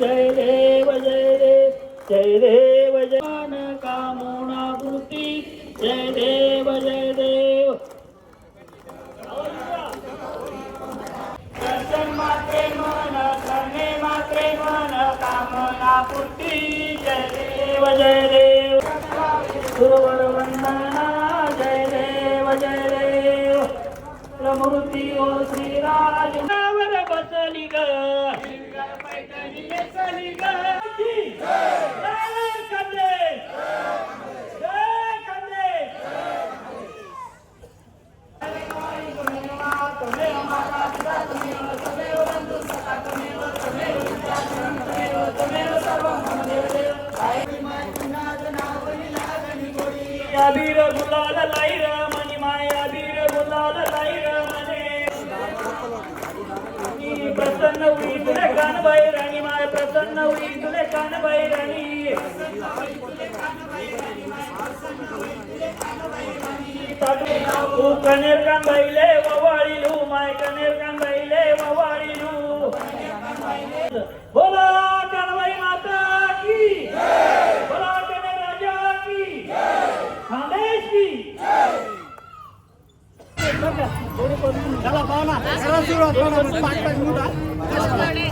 जय देव जय देव जय देव जय कामोणावृत्ती जय देव जय देव. दर्शन मात्रे मन करणे मात्रे मन कामनापूर्ती जय देव जय देव. गुरुवर वंदना जय देव जय देव. प्रमूर्ती ओ श्रीराम कानबाई राणी माय प्रसन्न होईल तुले कानबाई राणी कनेर कानबाईले ववाळीलू. माय कनेर कानबाईले ववाळीलू. बोला कानबाई माता की. बोला कनेर राजा की. खानदेश की. चला पाहुणा चला सुरुवात म्हणजे पाच पाच मिनिटात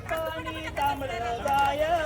पाणी तांबड जाय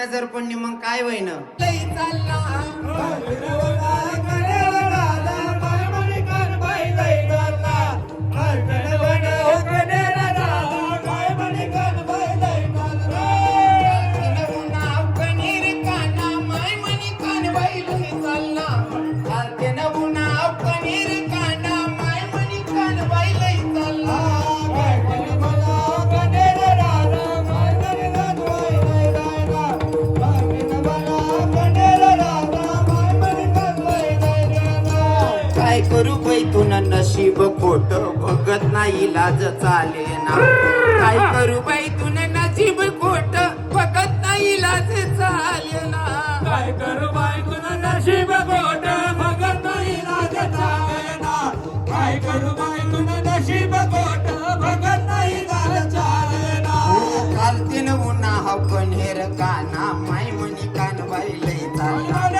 नजर पडली मग काय वैन चालला. खोट भगत नाही लाज चाले ना. काय करू बाई तुन नजीब खोट भगत नाही लाज चाले ना. काय करू बाई तुन नजीब खोट भगत नाही लाज चाले ना. काय करू बाई तुन नजीब खोट भगत नाही लाज चाले ना. काल तीन उन्हा हवनेर काना माय मनी कान बाई लई चालणार